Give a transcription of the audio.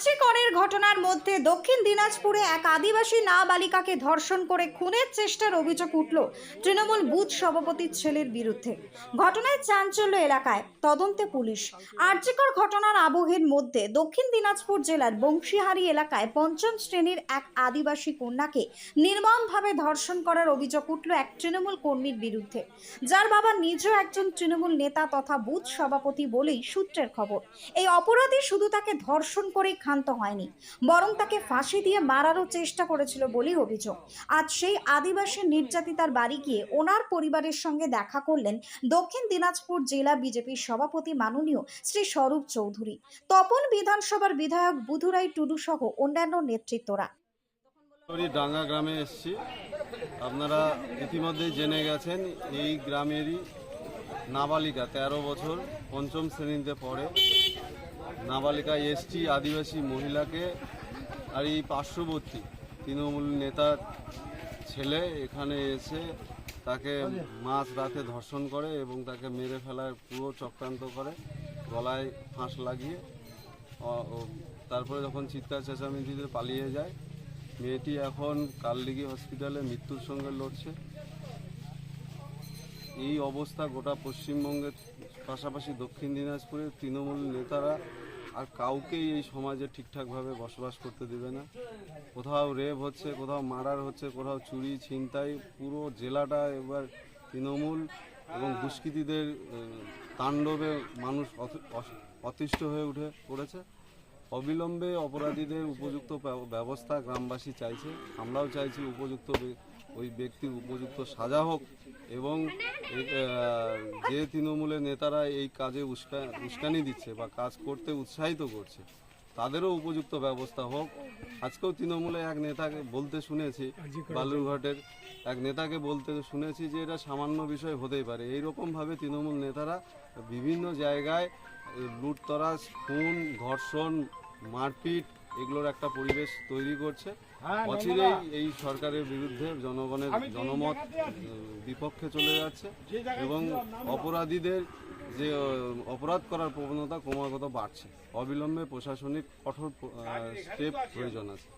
আর্চি করের ঘটনার মধ্যে দক্ষিণ দিনাজপুরে এক আদিবাসী নাবালিকাকে ধর্ষণ করে খুনের চেষ্টার অভিযোগ উঠল তৃণমূল বুথ সভাপতির ছেলের বিরুদ্ধে। ঘটনায় চাঞ্চল্য এলাকায় তদন্তে পুলিশ। আর্চিকর ঘটনার আবহের মধ্যে দক্ষিণ দিনাজপুর জেলার বংশীহারি এলাকায় পঞ্চম শ্রেণির এক আদিবাসী কন্যাকে নির্মমভাবে ধর্ষণ করার অভিযোগ উঠল এক তৃণমূল কর্মীর বিরুদ্ধে। যার বাবা নিজেও একজন তৃণমূল নেতা তথা বুথ সভাপতি বলেই সূত্রের খবর। এই অপরাধী শুধু তাকে ধর্ষণ করেই ক্ষান্ত হয়নি। বরং তাকে ফাঁসি দিয়ে মারারও চেষ্টা করেছিল বলেই অভিযোগ। আজ সেই আদিবাসী নির্যাতিতার বাড়ি গিয়ে ওনার পরিবারের সঙ্গে দেখা করলেন দক্ষিণ দিনাজপুর জেলা বিজেপির সভাপতি মাননীয় শ্রী স্বরূপ চৌধুরী। তপন বিধানসভার বিধায়ক বুধুরাই টুডু সহ অন্যান্য নেতৃত্বরা। ডাঙ্গা গ্রামে এসেছি। আপনারা ইতিমধ্যেই জেনে গেছেন, এই গ্রামেরই নাবালিকা তেরো বছর পঞ্চম শ্রেণীতে পড়ে। নাবালিকা এসটি আদিবাসী মহিলাকে আর এই পার্শ্ববর্তী তৃণমূল নেতার ছেলে এখানে এসে তাকে মাঝ রাতে ধর্ষণ করে এবং তাকে মেরে ফেলার পুরো চক্রান্ত করে, গলায় ফাঁস লাগিয়ে তারপরে যখন চিৎকার চেঁচামেচিতে পালিয়ে যায়, মেয়েটি এখন কালদিঘি হসপিটালে মৃত্যুর সঙ্গে লড়ছে। এই অবস্থা গোটা পশ্চিমবঙ্গের পাশাপাশি দক্ষিণ দিনাজপুরের তৃণমূল নেতারা আর কাউকেই এই সমাজে ঠিকঠাকভাবে বসবাস করতে দেবে না। কোথাও রেপ হচ্ছে, কোথাও মার্ডার হচ্ছে, কোথাও চুরি, ছিনতাই, পুরো জেলাটা এবার তৃণমূল এবং দুষ্কৃতীদের তাণ্ডবে মানুষ অতিষ্ঠ হয়ে উঠে পড়েছে। অবিলম্বে অপরাধীদের উপযুক্ত ব্যবস্থা গ্রামবাসী চাইছে। আমরাও চাইছি উপযুক্ত ওই ব্যক্তির উপযুক্ত সাজা হোক এবং যে তৃণমূলের নেতারা এই কাজে উস্কা, উস্কানি দিচ্ছে বা কাজ করতে উৎসাহিত করছে, তাদেরও উপযুক্ত ব্যবস্থা হোক। আজকেও তৃণমূলে এক নেতাকে বলতে শুনেছি, বালুরঘাটের এক নেতাকে বলতে শুনেছি যে এটা সামান্য বিষয় হতেই পারে। এইরকমভাবে তৃণমূল নেতারা বিভিন্ন জায়গায় লুটতরাজ, খুন, ধর্ষণ, মারপিট এগুলোর একটা পরিবেশ তৈরি করছে। অচিরেই এই সরকারের বিরুদ্ধে জনগণের জনমত বিপক্ষে চলে যাচ্ছে এবং অপরাধীদের যে অপরাধ করার প্রবণতা ক্রমাগত বাড়ছে। অবিলম্বে প্রশাসনিক কঠোর স্টেপ প্রয়োজন আছে।